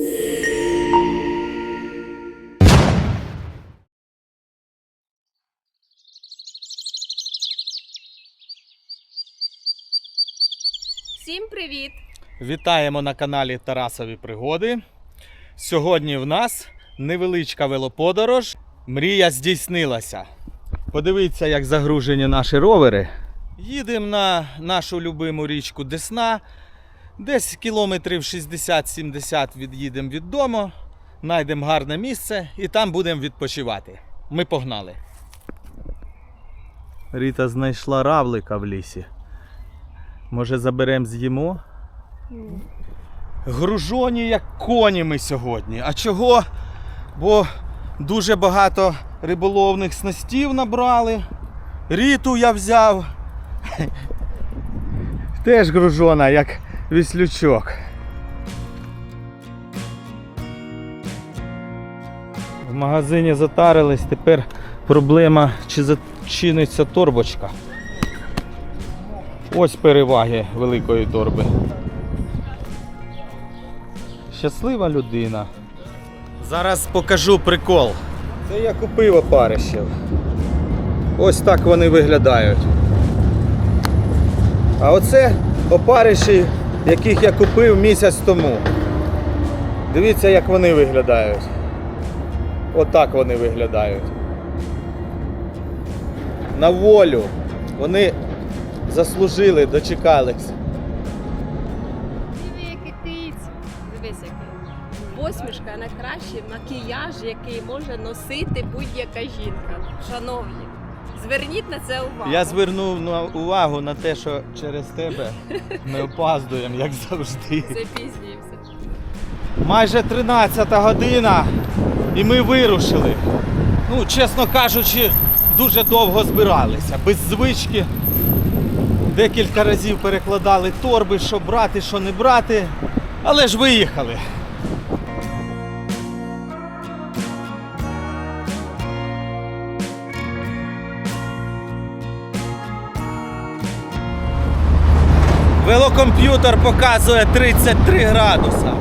Всім привіт! Вітаємо на каналі Тарасові Пригоди. Сьогодні в нас невеличка велоподорож. Мрія здійснилася. Подивіться, як загружені наші ровери. Їдемо на нашу любиму річку Десна. Десь кілометрів 60-70 від'їдемо від дому, знайдемо гарне місце і там будемо відпочивати. Ми погнали. Ріта знайшла равлика в лісі. Може заберемо з'їмо? Гружоні як коні ми сьогодні. А чого? Бо дуже багато риболовних снастів набрали. Ріту я взяв. Теж гружона, як віслючок. В магазині затарились, тепер проблема, чи зачиниться торбочка. Ось переваги великої торби. Щаслива людина. Зараз покажу прикол. Це я купив опарищів. Ось так вони виглядають. А оце опариші, яких я купив місяць тому. Дивіться, як вони виглядають. Отак вони виглядають. На волю. Вони заслужили, дочекались. Диви, який. Дивись, який. Посмішка найкращий макіяж, який може носити будь-яка жінка. Шановні, зверніть на це увагу. Я звернув на увагу на те, що через тебе ми опаздуємо, як завжди. Запізнюємося. Майже 13 година і ми вирушили. Ну, чесно кажучи, дуже довго збиралися, без звички. Декілька разів перекладали торби, що брати, що не брати, але ж виїхали. Велокомп'ютер показує 33 градуса.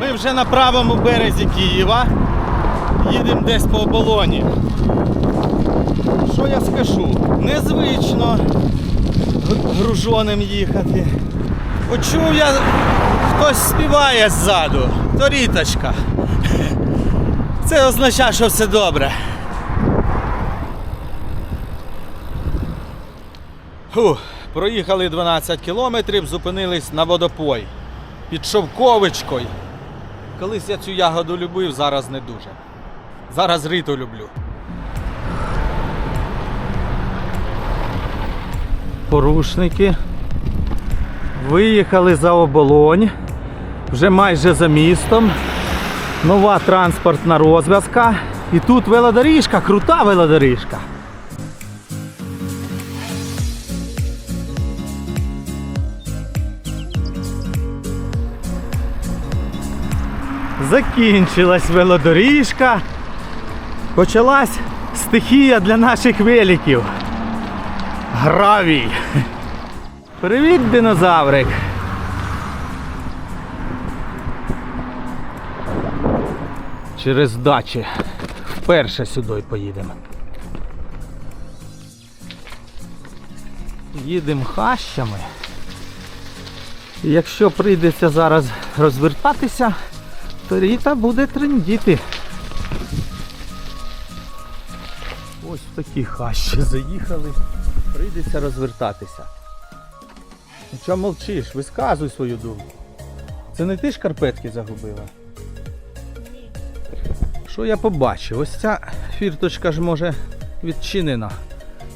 Ми вже на правому березі Києва. Їдемо десь по оболоні. Що я скажу? Незвично гружоним їхати. Почув я, хтось співає ззаду. То ріточка. Це означає, що все добре. Фух, проїхали 12 кілометрів, зупинились на водопой під Шовковичкою. Колись я цю ягоду любив, зараз не дуже. Зараз риту люблю. Порушники. Виїхали за оболонь. Вже майже за містом. Нова транспортна розв'язка. І тут велодоріжка, крута велодоріжка. Закінчилась велодоріжка. Почалась стихія для наших великів. Гравій. Привіт, динозаврик. Через дачі. Вперше сюди поїдемо. Їдемо хащами. Якщо прийдеться зараз розвертатися, то Ріта буде трендіти. Ось такі хащі заїхали. Прийдеться розвертатися. Ну чого мовчиш? Висказуй свою думку. Це не ти шкарпетки загубила? Що я побачив? Ось ця фірточка ж може відчинена.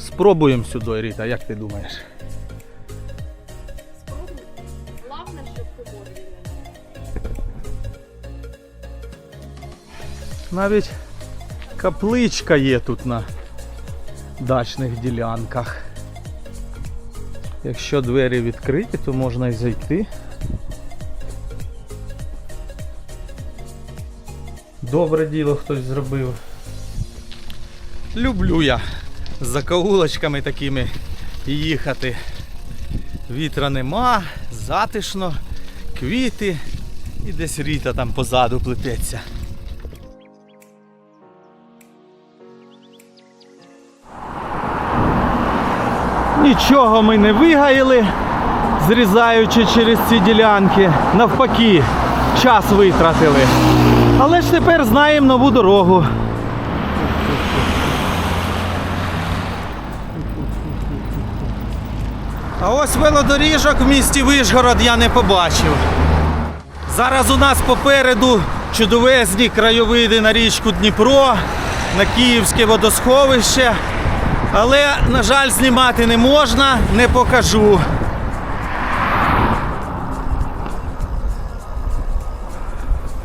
Спробуємо сюди, Ріта, як ти думаєш? Спробуй. Главне, щоб поборі Навіть капличка є тут на дачних ділянках. Якщо двері відкриті, то можна і зайти. Добре діло хтось зробив. Люблю я з закоулочками такими їхати. Вітра нема, затишно, квіти і десь ріта там позаду плететься. Нічого ми не вигаяли, зрізаючи через ці ділянки. Навпаки, час витратили. Але ж тепер знаємо нову дорогу. А ось велодоріжок в місті Вишгород я не побачив. Зараз у нас попереду чудовезні краєвиди на річку Дніпро, на Київське водосховище. Але, на жаль, знімати не можна, не покажу.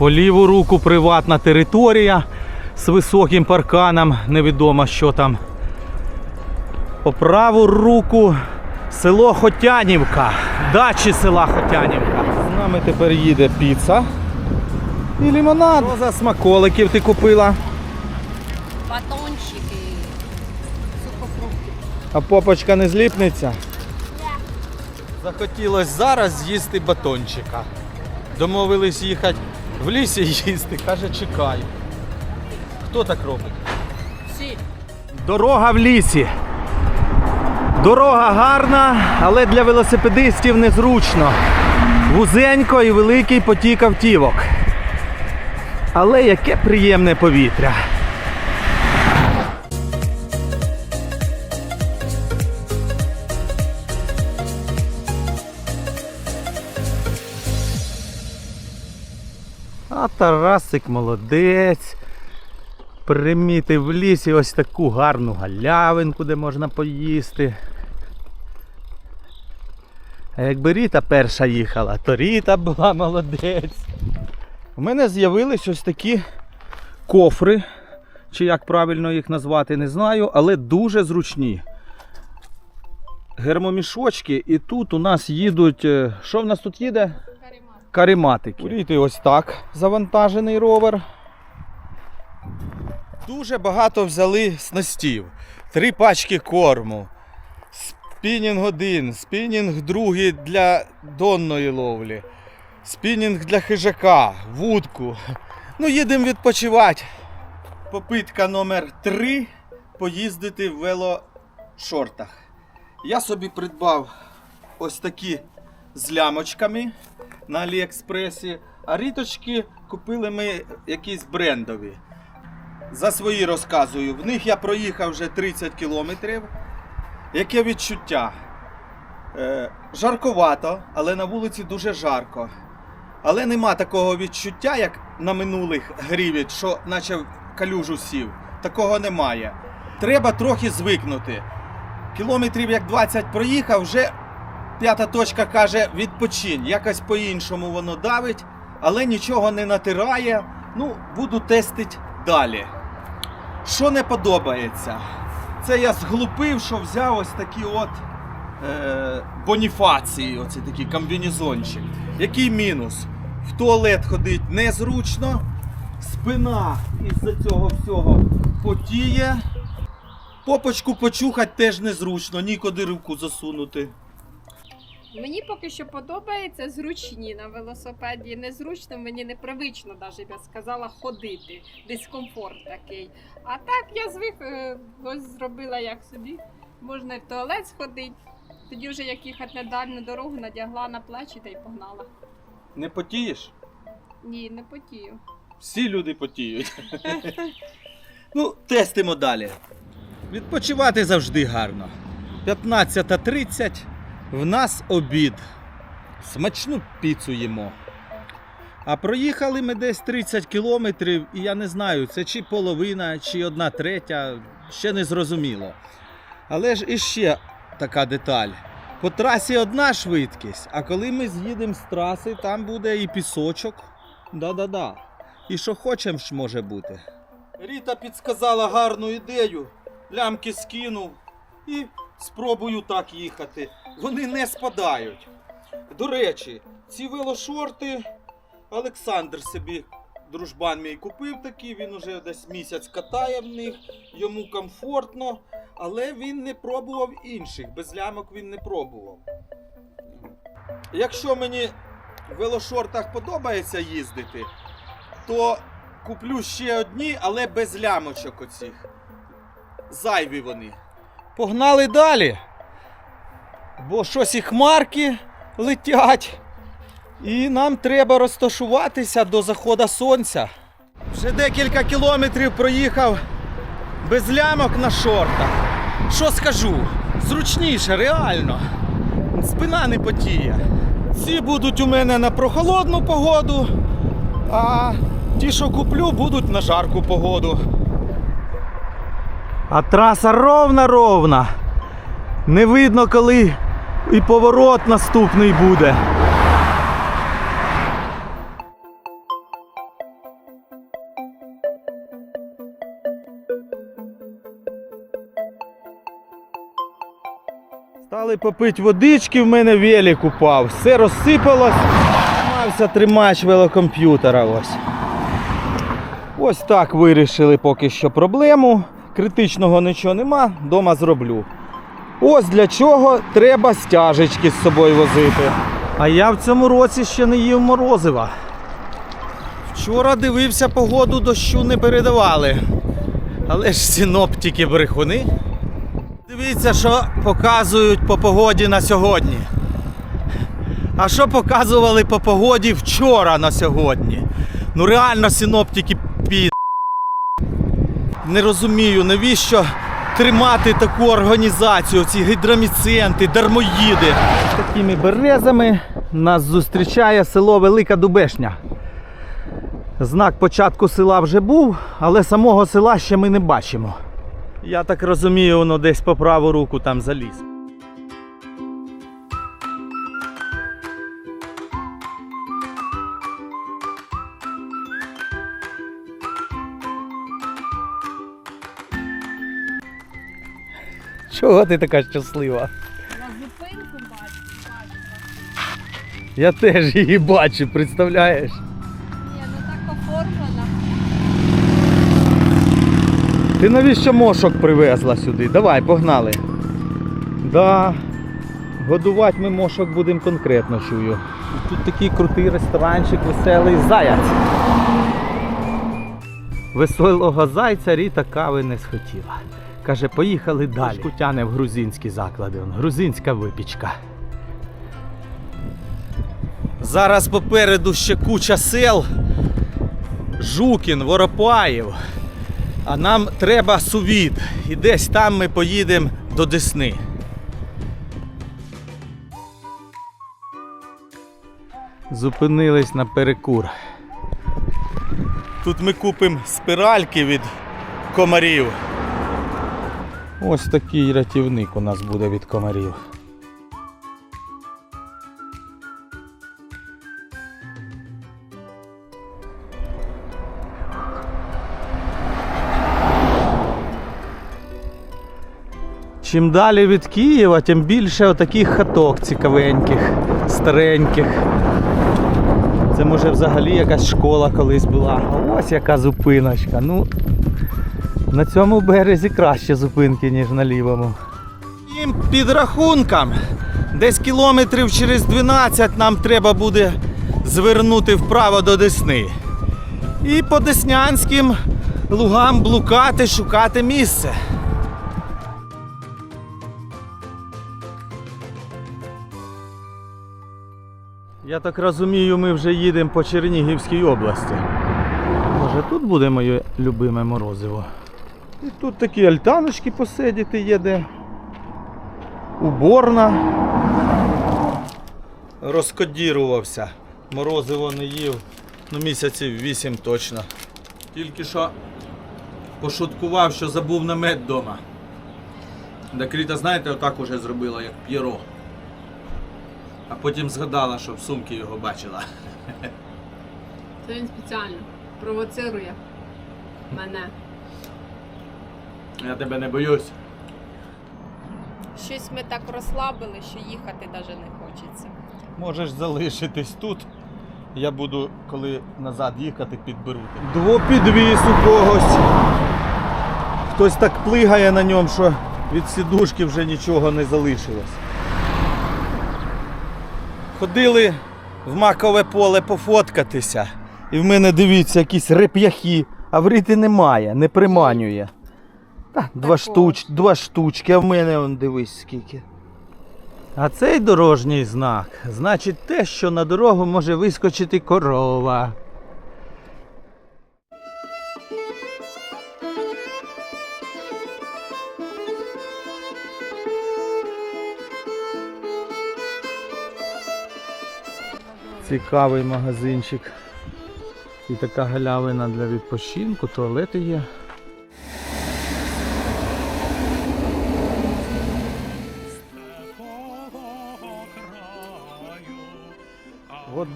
По ліву руку приватна територія з високим парканом, невідомо що там. По праву руку село Хотянівка, дачі села Хотянівка. З нами тепер їде піца і лимонад. Що за смаколиків ти купила? Батончики, сухофрукти. А попочка не зліпнеться? Захотілось зараз з'їсти батончика. Домовились їхати в лісі їсти, каже, чекай. Хто так робить? Всі. Дорога в лісі. Дорога гарна, але для велосипедистів незручно. Вузенько і великий потік автівок. Але яке приємне повітря. Тарасик молодець. Примітив в лісі ось таку гарну галявинку, де можна поїсти. А якби Ріта перша їхала, то Ріта була молодець. У мене з'явились ось такі кофри, чи як правильно їх назвати, не знаю, але дуже зручні. Гермомішочки, і тут у нас їдуть. е, Що в нас тут їде? Карематики. У ось так завантажений ровер. Дуже багато взяли снастів. Три пачки корму, спінінг один, спінінг другий для донної ловлі, спінінг для хижака, вудку. Ну, їдемо відпочивати. Попитка номер 3 поїздити в велошортах. Я собі придбав ось такі з лямочками на Аліекспресі, а ріточки купили ми якісь брендові. За свої розказую. В них я проїхав вже 30 кілометрів. Яке відчуття? Е, жарковато, але на вулиці дуже жарко. Але нема такого відчуття, як на минулих грівіт, що наче калюжу сів. Такого немає. Треба трохи звикнути. Кілометрів як 20 проїхав, вже п'ята точка каже відпочинь. Якось по-іншому воно давить, але нічого не натирає. Ну, буду тестити далі. Що не подобається? Це я зглупив, що взяв ось такі от е, боніфації, оці такі комбінезончик. Який мінус? В туалет ходить незручно, спина із-за цього всього потіє. Попочку почухати теж незручно, нікуди руку засунути. Мені поки що подобається зручні на велосипеді. Незручно, мені непривично, навіть я сказала, ходити. Дискомфорт такий. А так я звик е, ось зробила як собі. Можна в туалет сходити. Тоді вже як їхати на дальню дорогу, надягла на плечі та й погнала. Не потієш? Ні, не потію. Всі люди потіють. ну, тестимо далі. Відпочивати завжди гарно. 15.30 в нас обід. Смачну піцу їмо. А проїхали ми десь 30 кілометрів, і я не знаю, це чи половина, чи одна третя, ще не зрозуміло. Але ж іще така деталь. По трасі одна швидкість, а коли ми з'їдемо з траси, там буде і пісочок. Да-да-да. І що хочем ж може бути. Ріта підсказала гарну ідею. Лямки скинув і спробую так їхати. Вони не спадають. До речі, ці велошорти Олександр собі дружбан мій купив такий, він уже десь місяць катає в них, йому комфортно, але він не пробував інших. Без лямок він не пробував. Якщо мені в велошортах подобається їздити, то куплю ще одні, але без лямочок оцих. Зайві вони. Погнали далі. Бо щось і хмарки летять. І нам треба розташуватися до заходу сонця. Вже декілька кілометрів проїхав без лямок на шортах. Що скажу? Зручніше, реально. Спина не потіє. Ці будуть у мене на прохолодну погоду, а ті, що куплю, будуть на жарку погоду. А траса ровна-ровна. Не видно, коли і поворот наступний буде. Стали попити водички, в мене велик упав. Все розсипалось. Мався тримач велокомп'ютера. Ось. Ось так вирішили поки що проблему. Критичного нічого нема, дома зроблю. Ось для чого треба стяжечки з собою возити. А я в цьому році ще не їв морозива. Вчора дивився погоду, дощу не передавали. Але ж синоптики брехуни. Дивіться, що показують по погоді на сьогодні. А що показували по погоді вчора на сьогодні? Ну реально синоптики. Не розумію, навіщо тримати таку організацію, ці гідроміценти, дармоїди. Такими березами нас зустрічає село Велика Дубешня. Знак початку села вже був, але самого села ще ми не бачимо. Я так розумію, воно десь по праву руку там заліз. Чого ти така щаслива? На зупинку бачу. Я теж її бачу, представляєш? Ні, ну так оформлено. Ти навіщо мошок привезла сюди? Давай, погнали. Да. Годувати ми мошок будемо конкретно чую. Тут такий крутий ресторанчик, веселий заяць. Веселого зайця Ріта кави не схотіла. Каже, поїхали далі. Тяне в грузинські заклади. Он, грузинська випічка. Зараз попереду ще куча сел. Жукін, Воропаїв. А нам треба сувід. І десь там ми поїдемо до Десни. Зупинились на перекур. Тут ми купимо спиральки від комарів. Ось такий рятівник у нас буде від комарів. Чим далі від Києва, тим більше отаких хаток цікавеньких, стареньких. Це може взагалі якась школа колись була. Ось яка зупиночка. Ну, на цьому березі краще зупинки, ніж на лівому. Їм підрахункам, десь кілометрів через 12 нам треба буде звернути вправо до Десни. І по Деснянським лугам блукати, шукати місце. Я так розумію, ми вже їдемо по Чернігівській області. Може тут буде моє любиме морозиво. І тут такі альтаночки посидіти є де. Уборна. Розкодірувався. Морозиво не їв. Ну місяців вісім точно. Тільки що пошуткував, що забув намет вдома. Декріта, знаєте, отак уже зробила, як п'єро. А потім згадала, що в сумці його бачила. Це він спеціально провоцирує мене. Я тебе не боюсь. Щось ми так розслабили, що їхати навіть не хочеться. Можеш залишитись тут Я буду, коли назад їхати, підберу. Двопідвіз у когось. Хтось так плигає на ньому, що від сідушки вже нічого не залишилось. Ходили в макове поле пофоткатися. І в мене дивіться, якісь реп'яхи, а в Рити немає, не приманює. Та, два, штуч, два штучки, а в мене он дивись скільки. А цей дорожній знак значить те, що на дорогу може вискочити корова. Цікавий магазинчик. І така галявина для відпочинку, туалети є.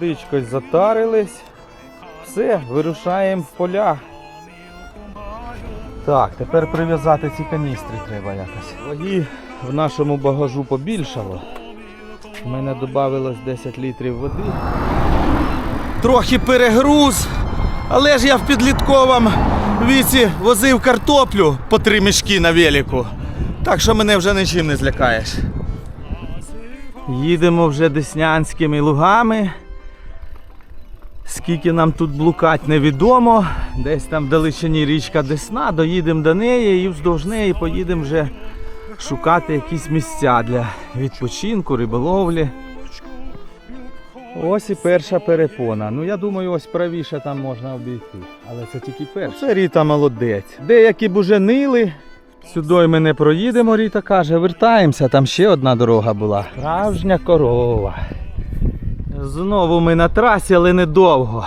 Водичкою затарились. Все, вирушаємо в поля. Так, тепер прив'язати ці каністри треба якось. Ваги в нашому багажу побільшало. У мене додавилось 10 літрів води. Трохи перегруз, але ж я в підлітковому віці возив картоплю по три мішки на велику. Так що мене вже нічим не злякаєш. Їдемо вже деснянськими лугами. Скільки нам тут блукать, невідомо. Десь там в далечині річка Десна, доїдемо до неї і вздовж неї поїдемо вже шукати якісь місця для відпочинку, риболовлі. Ось і перша перепона. Ну я думаю, ось правіше там можна обійти. Але це тільки перша. Це Ріта молодець. Деякі б уже нили. Сюди ми не проїдемо, Ріта каже, вертаємося, там ще одна дорога була. Справжня корова. Знову ми на трасі, але недовго.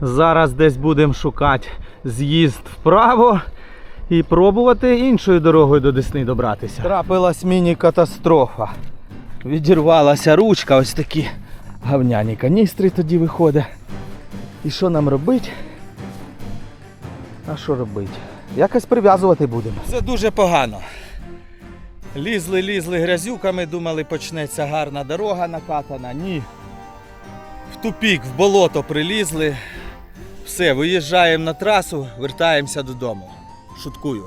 Зараз десь будемо шукати з'їзд вправо і пробувати іншою дорогою до Десни добратися. Трапилась міні-катастрофа. Відірвалася ручка, ось такі гавняні каністри тоді виходить. І що нам робити? А що робити? Якось прив'язувати будемо. Це дуже погано. Лізли, лізли грязюками, думали, почнеться гарна дорога накатана. Ні. В тупік, в болото прилізли. Все, виїжджаємо на трасу, вертаємося додому. Шуткую.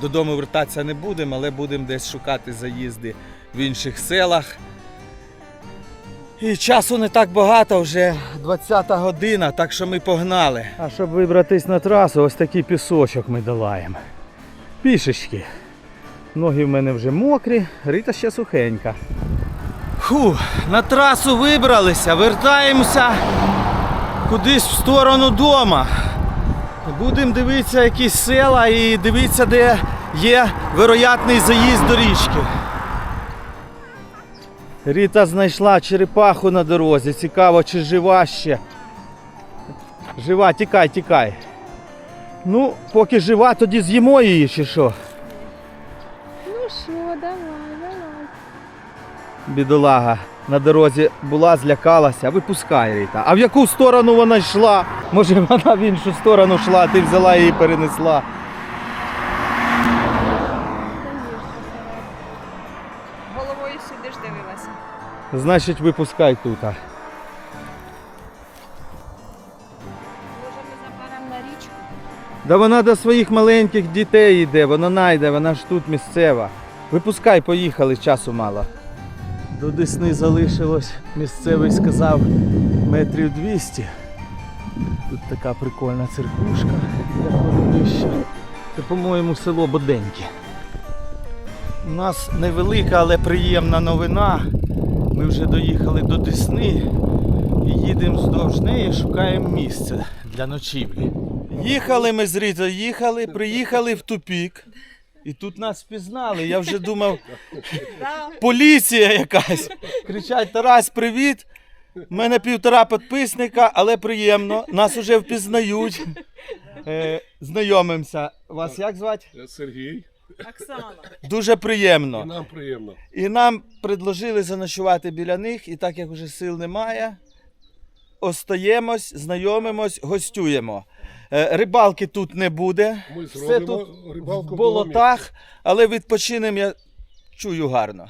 Додому вертатися не будемо, але будемо десь шукати заїзди в інших селах. І часу не так багато, вже 20-та година, так що ми погнали. А щоб вибратись на трасу, ось такий пісочок ми долаємо. Пішечки. Ноги в мене вже мокрі, рита ще сухенька. Фу, на трасу вибралися, вертаємося кудись в сторону дома. Будемо дивитися якісь села і дивитися, де є вероятний заїзд до річки. Ріта знайшла черепаху на дорозі. Цікаво, чи жива ще. Жива, тікай, тікай. Ну, поки жива, тоді з'їмо її чи що. Бідолага на дорозі була, злякалася, випускай Ріта. А в яку сторону вона йшла? Може вона в іншу сторону йшла, ти взяла її і перенесла. Головою сидиш, дивилася. Значить, випускай тут. Може, ми заберемо на річку? Да вона до своїх маленьких дітей йде, вона найде, вона ж тут місцева. Випускай, поїхали, часу мало. До Десни залишилось, місцевий сказав, метрів 200. Тут така прикольна церквушка, як городище. Це, по-моєму, село Боденьки. У нас невелика, але приємна новина. Ми вже доїхали до Десни і їдемо вздовж неї, шукаємо місце для ночівлі. Їхали ми з Рітою, їхали, приїхали в тупік. І тут нас впізнали. Я вже думав, поліція якась. Кричать: Тарас, привіт! У мене півтора підписника, але приємно. Нас вже впізнають. Е, знайомимося. Вас як звати? Я Сергій, Оксана. Дуже і приємно. нам приємно. І нам предложили заночувати біля них, і так як вже сил немає, остаємось, знайомимось, гостюємо. Е, Рибалки тут не буде. Ми Все тут в болотах, але відпочинемо я чую гарно.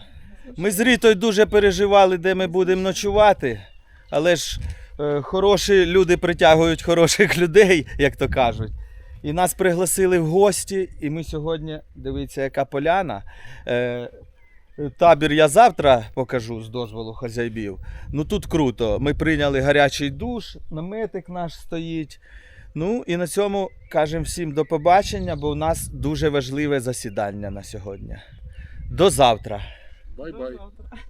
Ми з Рітою дуже переживали, де ми будемо ночувати, але ж е, хороші люди притягують хороших людей, як то кажуть. І нас пригласили в гості, і ми сьогодні, дивіться, яка поляна. Е, Табір я завтра покажу з дозволу хазяйбів. Ну тут круто. Ми прийняли гарячий душ, наметик наш стоїть. Ну і на цьому кажемо всім до побачення, бо у нас дуже важливе засідання на сьогодні. До завтра. Бай-бай.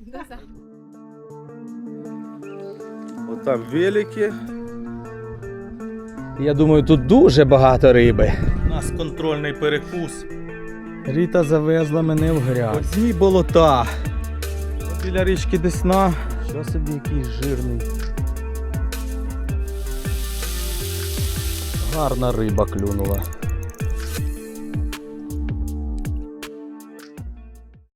До завтра. Отам велики. Я думаю, тут дуже багато риби. У нас контрольний перекус. Ріта завезла мене в грязь. Одні болота. Біля річки Десна. Що собі якийсь жирний. Гарна риба клюнула.